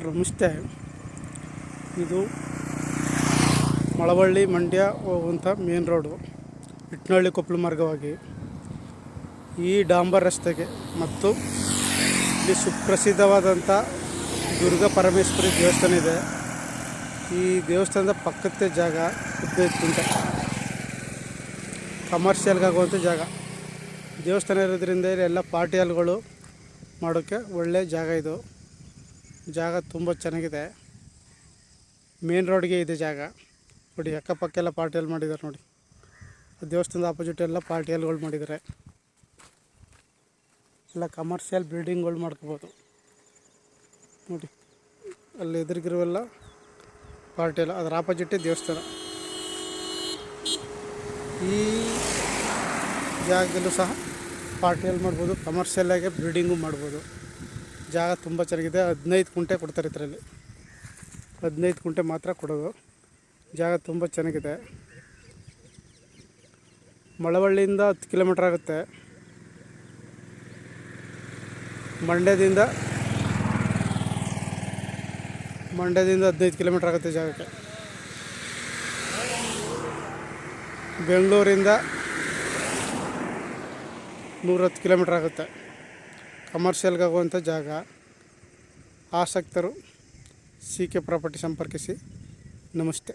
ನಮಸ್ತೆ. ಇದು ಮಳವಳ್ಳಿ ಮಂಡ್ಯ ಹೋಗುವಂಥ ಮೇನ್ ರೋಡು, ಇಟ್ನಳ್ಳಿ ಕೊಪ್ಪಳ ಮಾರ್ಗವಾಗಿ. ಈ ಡಾಂಬರ್ ರಸ್ತೆಗೆ ಮತ್ತು ಇಲ್ಲಿ ಸುಪ್ರಸಿದ್ಧವಾದಂಥ ದುರ್ಗಾ ಪರಮೇಶ್ವರಿ ದೇವಸ್ಥಾನ ಇದೆ. ಈ ದೇವಸ್ಥಾನದ ಪಕ್ಕದ ಜಾಗ ಹದಿನೈದು ಕಮರ್ಷಿಯಲ್ಗಾಗುವಂಥ ಕಮರ್ಷಿಯಲ್ಗೆ ಜಾಗ. ದೇವಸ್ಥಾನ ಇರೋದ್ರಿಂದ ಇಲ್ಲಿ ಎಲ್ಲ ಪಾರ್ಟಿ ಹಾಲ್ಗಳು ಮಾಡೋಕ್ಕೆ ಒಳ್ಳೆ ಜಾಗ ಇದು. ಜಾಗ ತುಂಬ ಚೆನ್ನಾಗಿದೆ. ಮೇನ್ ರೋಡ್ಗೆ ಇದೆ ಜಾಗ. ನೋಡಿ ಅಕ್ಕಪಕ್ಕ ಎಲ್ಲ ಪಾರ್ಟಿಯಲ್ಲಿ ಮಾಡಿದ್ದಾರೆ ನೋಡಿ. ದೇವಸ್ಥಾನದ ಆಪೋಸಿಟ್ ಎಲ್ಲ ಪಾರ್ಟಿಯಲ್ಗಳು ಮಾಡಿದ್ದಾರೆ. ಎಲ್ಲ ಕಮರ್ಷಿಯಲ್ ಬಿಲ್ಡಿಂಗ್ಗಳು ಮಾಡ್ಕೋಬೋದು. ನೋಡಿ, ಅಲ್ಲಿ ಎದುರಿಗಿರುವೆಲ್ಲ ಪಾರ್ಟಿ ಹಾಲ್ ಅದರ ಆಪೋಸಿಟ್ಟೇ ದೇವಸ್ಥಾನ. ಈ ಜಾಗದಲ್ಲೂ ಸಹ ಪಾರ್ಟಿಯಲ್ಲಿ ಮಾಡ್ಬೋದು ಕಮರ್ಷಿಯಲ್ಲಾಗೆ ಬಿಲ್ಡಿಂಗು ಮಾಡ್ಬೋದು. ಜಾಗ ತುಂಬ ಚೆನ್ನಾಗಿದೆ. ಹದಿನೈದು ಕುಂಟೆ ಕೊಡ್ತಾರೆ ಇದರಲ್ಲಿ. ಹದಿನೈದು ಕುಂಟೆ ಮಾತ್ರ ಕೊಡೋದು. ಜಾಗ ತುಂಬ ಚೆನ್ನಾಗಿದೆ. ಮಳವಳ್ಳಿಯಿಂದ ಹತ್ತು ಕಿಲೋಮೀಟ್ರ್ ಆಗುತ್ತೆ. ಮಂಡ್ಯದಿಂದ ಮಂಡ್ಯದಿಂದ ಹದಿನೈದು ಕಿಲೋಮೀಟ್ರ್ ಆಗುತ್ತೆ ಜಾಗಕ್ಕೆ. ಬೆಂಗಳೂರಿಂದ ನೂರತ್ತು ಕಿಲೋಮೀಟ್ರ್ ಆಗುತ್ತೆ. ಕಮರ್ಷಿಯಲ್ಗೆ ಆಗುವಂಥ ಜಾಗ. ಆಸಕ್ತರು ಸಿ ಕೆ ಪ್ರಾಪರ್ಟಿ ಸಂಪರ್ಕಿಸಿ. ನಮಸ್ತೆ.